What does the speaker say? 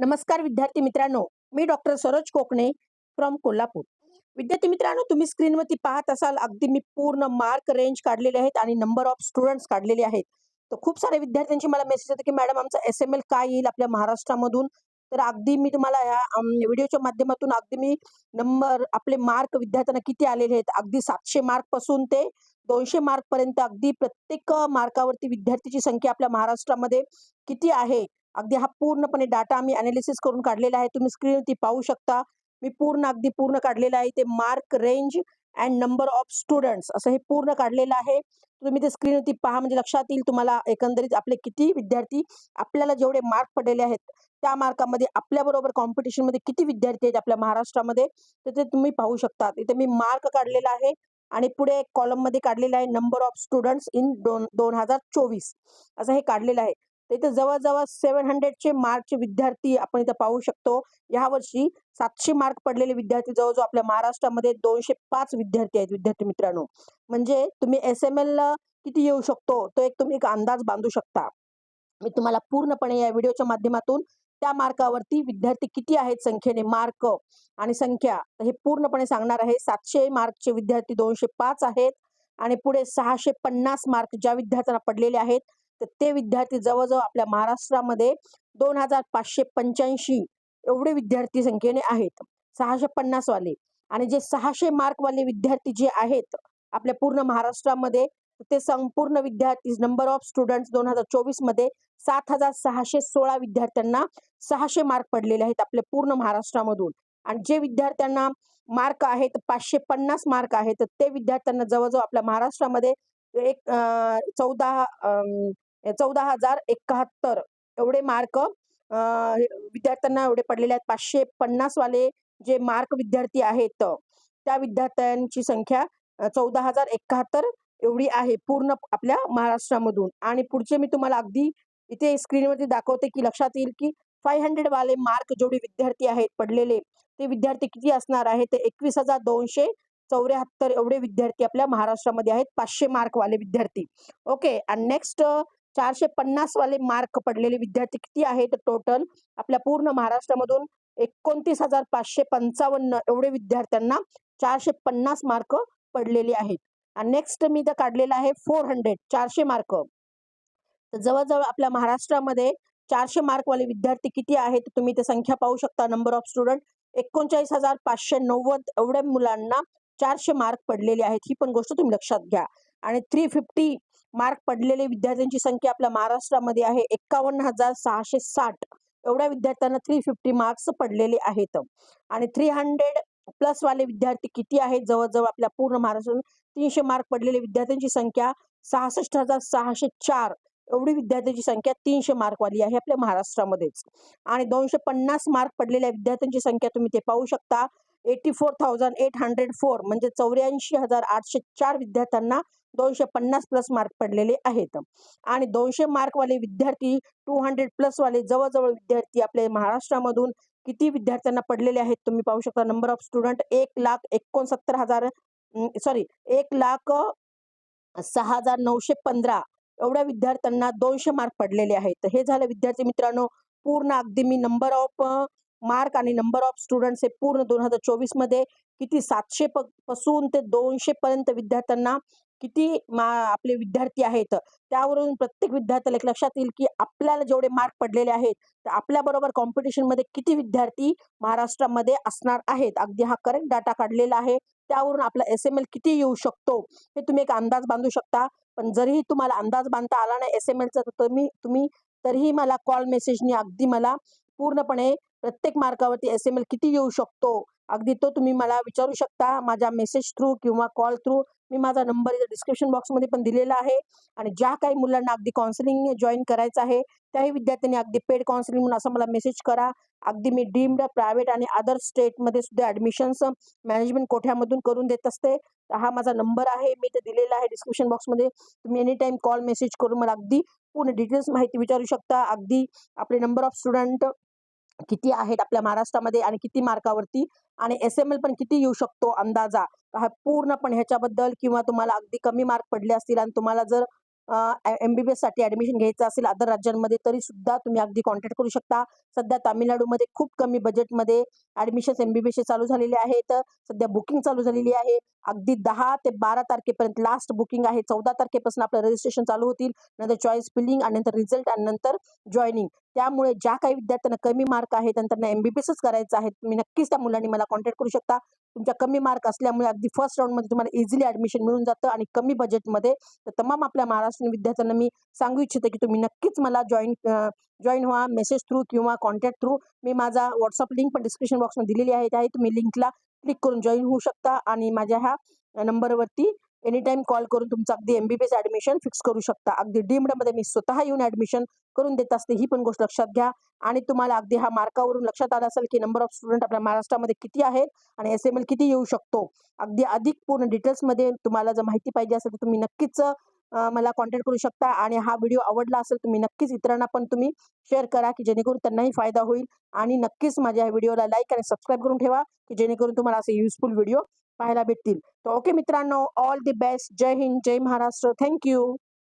नमस्कार विद्यार्थी मित्रांनो मी डॉक्टर सरोज कोकणे फ्रॉम कोल्हापूर. विद्यार्थी मित्रांनो तुम्ही स्क्रीनवरती पाहत असाल अगदी मी पूर्ण मार्क रेंज काढलेले आहेत आणि नंबर ऑफ स्टुडंट्स काढलेले आहेत. तर खूप साऱ्या विद्यार्थ्यांची मला मेसेज येतो की मॅडम आमचा एस एम एल काय येईल आपल्या महाराष्ट्रामधून? तर अगदी मी तुम्हाला या व्हिडिओच्या माध्यमातून अगदी मी नंबर आपले मार्क विद्यार्थ्यांना किती आलेले आहेत? अगदी सातशे मार्कपासून ते दोनशे मार्क पर्यंत अगदी प्रत्येक मार्कावरती विद्यार्थीची संख्या आपल्या महाराष्ट्रामध्ये किती आहे? अगदी हा पूर्णपणे डाटा आम्ही अनालिसिस करून काढलेला आहे. तुम्ही स्क्रीनवरती पाहू शकता. मी पूर्ण अगदी पूर्ण काढलेलं आहे. ते mark range and number of students असं हे पूर्ण काढलेलं आहे. तुम्ही ते स्क्रीनवरती पहा. म्हणजे लक्षात येईल तुम्हाला एकंदरीत आपले किती विद्यार्थी आपल्याला जेवढे मार्क पडलेले आहेत त्या मार्कामध्ये आपल्याबरोबर कॉम्पिटिशनमध्ये किती विद्यार्थी आहेत आपल्या महाराष्ट्रामध्ये तर ते तुम्ही पाहू शकता. इथे मी मार्क काढलेला आहे आणि पुढे कॉलममध्ये काढलेलं आहे नंबर ऑफ स्टुडंट्स इन दोन दोन हजार चोवीस. असं हे काढलेलं आहे. तर इथे जवळजवळ सेव्हन हंड्रेडचे मार्कचे विद्यार्थी आपण इथं पाहू शकतो. या वर्षी सातशे मार्क पडलेले विद्यार्थी जवळजवळ आपल्या महाराष्ट्रामध्ये दोनशे पाच विद्यार्थी आहेत विद्यार्थी मित्रांनो. म्हणजे तुम्ही एस एम एल किती येऊ शकतो तो एक तुम्ही एक अंदाज बांधू शकता. मी तुम्हाला पूर्णपणे या व्हिडिओच्या माध्यमातून त्या मार्कावरती विद्यार्थी किती आहेत संख्येने मार्क आणि संख्या हे पूर्णपणे सांगणार आहे. सातशे मार्कचे विद्यार्थी दोनशे पाच आहेत आणि पुढे सहाशे पन्नास मार्क ज्या विद्यार्थ्यांना पडलेले आहेत तर ते विद्यार्थी जवळजवळ आपल्या महाराष्ट्रामध्ये दोन हजार पाचशे पंच्याऐंशी एवढे विद्यार्थी संख्येने आहेत. सहाशे पन्नास वाले. आणि जे सहाशे मार्क वाले विद्यार्थी जे आहेत आपल्या पूर्ण महाराष्ट्रामध्ये ते संपूर्ण विद्यार्थी नंबर ऑफ स्टुडंट दोन हजार चोवीसमध्ये सात हजार सहाशे सोळा विद्यार्थ्यांना सहाशे मार्क पडलेले आहेत आपल्या पूर्ण महाराष्ट्रामधून. आणि जे विद्यार्थ्यांना मार्क आहेत पाचशे पन्नास मार्क आहेत तर ते विद्यार्थ्यांना जवळजवळ आपल्या महाराष्ट्रामध्ये एक चौदा चौदा हजार एकाहत्तर. एवढे मार्क विद्यार्थ्यांना एवढे पडलेले आहेत. पाचशे पन्नास वाले जे मार्क विद्यार्थी आहेत त्या विद्यार्थ्यांची संख्या चौदा हजार एकाहत्तर एवढी आहे पूर्ण आपल्या महाराष्ट्रामधून. आणि पुढचे मी तुम्हाला अगदी इथे स्क्रीनवरती दाखवते की लक्षात येईल की फाय हंड्रेड वाले मार्क जेवढे विद्यार्थी आहेत पडलेले ते विद्यार्थी किती असणार आहे? ते एकवीस हजार दोनशे चौऱ्याहत्तर एवढे विद्यार्थी आपल्या महाराष्ट्रामध्ये आहेत पाचशे मार्क वाले विद्यार्थी. ओके आणि नेक्स्ट चारशे पन्नास वाले मार्क पडलेले विद्यार्थी किती आहेत टोटल आपल्या पूर्ण महाराष्ट्रामधून एकोणतीस हजार पाचशे पंचावन्न एवढे विद्यार्थ्यांना चारशे पन्नास मार्क पडलेले आहेत. आणि नेक्स्ट मी तर काढलेला आहे फोर हंड्रेड चारशे मार्क जवळजवळ आपल्या महाराष्ट्रामध्ये चारशे मार्क वाले विद्यार्थी किती आहेत? तुम्ही ते संख्या पाहू शकता नंबर ऑफ स्टुडंट एकोणचाळीस हजार पाचशे नव्वद एवढ्या मुलांना चारशे मार्क पडलेले आहेत ही पण गोष्ट तुम्ही लक्षात घ्या. आणि थ्री फिफ्टी मार्क पडलेले विद्यार्थ्यांची संख्या आपल्या महाराष्ट्रामध्ये आहे एकावन्न हजार सहाशे साठ. एवढ्या विद्यार्थ्यांना थ्री फिफ्टी मार्क्स पडलेले आहेत. आणि थ्री हंड्रेड प्लस वाले विद्यार्थी किती आहेत? जवळजवळ आपल्या पूर्ण महाराष्ट्रात तीनशे मार्क पडलेले विद्यार्थ्यांची संख्या सहासष्ट हजार सहाशे चार. एवढी विद्यार्थ्यांची संख्या तीनशे मार्क वाली आहे आपल्या महाराष्ट्रामध्येच. आणि दोनशे पन्नास मार्क पडलेल्या विद्यार्थ्यांची संख्या तुम्ही ते पाहू शकता. Eighty four thousand eight hundred four म्हणजे चौऱ्याऐंशी हजार आठशे चार विद्यार्थ्यांना दोनशे पन्नास प्लस मार्क पडलेले आहेत. आणि दोनशे मार्क वाले विद्यार्थी टू हंड्रेड प्लस वाले जवळजवळ विद्यार्थी आपल्या महाराष्ट्रामधून किती विद्यार्थ्यांना पडलेले आहेत तुम्ही पाहू शकता. नंबर ऑफ स्टुडंट एक लाख एकोणसत्तर हजार सॉरी एक लाख सहा हजार नऊशे पंधरा एवढ्या विद्यार्थ्यांना दोनशे मार्क पडलेले आहेत. हे झालं विद्यार्थी मित्रांनो पूर्ण अगदी मी नंबर ऑफ मार्क आणि नंबर ऑफ स्टुडंट्स हे पूर्ण दोन हजार चोवीसमध्ये किती सातशे पासून ते दोनशे पर्यंत विद्यार्थ्यांना किती मा आपले विद्यार्थी आहेत. त्यावरून प्रत्येक विद्यार्थ्याला एक लक्षात येईल की आपल्याला जेवढे मार्क पडलेले आहेत तर आपल्या बरोबर किती विद्यार्थी महाराष्ट्रामध्ये असणार आहेत. अगदी हा करेक्ट डाटा काढलेला आहे. त्यावरून आपला एस एम एल किती येऊ शकतो हे तुम्ही एक अंदाज बांधू शकता. पण जरीही तुम्हाला अंदाज बांधता आला नाही एस एम एलचा तर तुम्ही तुम्ही तरीही मला कॉल मेसेजनी अगदी मला पूर्णपणे प्रत्येक मार्कावरती एस एम एल किती येऊ शकतो? अगदी तो तुम्ही मला विचारू शकता. माझ्या मेसेज थ्रू किंवा कॉल थ्रू मी माझा नंबर इथं डिस्क्रिप्शन बॉक्समध्ये पण दिलेला आहे. आणि ज्या काही मुलांना अगदी काउन्सिलिंग जॉईन करायचं आहे त्याही विद्यार्थ्यांनी अगदी पेड काउन्सिलिंग म्हणून असं मला मेसेज करा. अगदी मी डीम्ड प्रायव्हेट आणि अदर स्टेटमध्ये सुद्धा ॲडमिशन्स मॅनेजमेंट कोठ्यामधून करून देत असते. हा माझा नंबर आहे. मी ते दिलेला आहे डिस्क्रिप्शन बॉक्समध्ये तुम्ही एनी टाइम कॉल मेसेज करून मला अगदी पूर्ण डिटेल्स माहिती विचारू शकता. अगदी आपले नंबर ऑफ स्टुडंट किती आहेत आपल्या महाराष्ट्रामध्ये आणि किती मार्कावरती आणि एस एम एल पण किती येऊ शकतो अंदाजा? हा पूर्णपणे ह्याच्याबद्दल किंवा तुम्हाला अगदी कमी मार्क पडले असतील आणि तुम्हाला जर एमबीबीएससाठी ऍडमिशन घ्यायचं असेल अदर राज्यांमध्ये तरी सुद्धा तुम्ही अगदी कॉन्टॅक्ट करू शकता. सध्या तामिळनाडूमध्ये खूप कमी बजेटमध्ये ऍडमिशन एमबीबीएस चालू झालेले आहेत. सध्या बुकिंग चालू झालेली आहे. अगदी दहा ते बारा तारखेपर्यंत लास्ट बुकिंग आहे. चौदा तारखेपासून आपलं रजिस्ट्रेशन चालू होतील. नंतर चॉईस फिलिंग आणि नंतर रिझल्ट आणि नंतर जॉईनिंग त्यामुळे ज्या काही विद्यार्थ्यांना कमी मार्क आहेत आणि त्यांना एम बी करायचं आहे तुम्ही नक्कीच त्या मुलांनी मला कॉन्टॅक्ट करू शकता. तुमच्या कमी मार्क असल्यामुळे अगदी फर्स्ट राऊंडमध्ये तुम्हाला इझिली ॲडमिशन मिळून जातं आणि कमी बजेटमध्ये तर तमाम आपल्या महाराष्ट्रीयन विद्यार्थ्यांना मी सांगू इच्छिते की तुम्ही नक्कीच मला जॉईन जॉईन व्हा मेसेज थ्रू किंवा कॉन्टॅक्ट थ्रू मी माझा व्हॉट्सअप लिंक पण डिस्क्रिप्शन बॉक्समध्ये दिलेली आहे. त्याही तुम्ही लिंकला क्लिक करून जॉईन होऊ शकता आणि माझ्या ह्या नंबरवरती एनी टाईम कॉल करून तुमचं अगदी एमबीबीएस ऍडमिशन फिक्स करू शकता. अगदी डीमडमध्ये मी स्वतः येऊन ऍडमिशन करून देत असते. ही पण गोष्ट लक्षात घ्या. आणि तुम्हाला अगदी हा मार्कावरून लक्षात आलं असेल की नंबर ऑफ स्टुडंट आपल्या महाराष्ट्रामध्ये किती आहेत आणि एस एम एल किती येऊ शकतो. अगदी अधिक पूर्ण डिटेल्समध्ये तुम्हाला जर माहिती पाहिजे असेल तर तुम्ही नक्कीच मला कॉन्टॅक्ट करू शकता. आणि हा व्हिडिओ आवडला असेल तुम्ही नक्कीच इतरांना पण तुम्ही शेअर करा की जेणेकरून त्यांनाही फायदा होईल. आणि नक्कीच माझ्या या व्हिडिओला लाईक आणि सबस्क्राईब करून ठेवा की जेणेकरून तुम्हाला असे युजफुल व्हिडिओ पाहायला भेटतील. तर ओके मित्रांनो all the best Jai Hind Jai Maharashtra. Thank you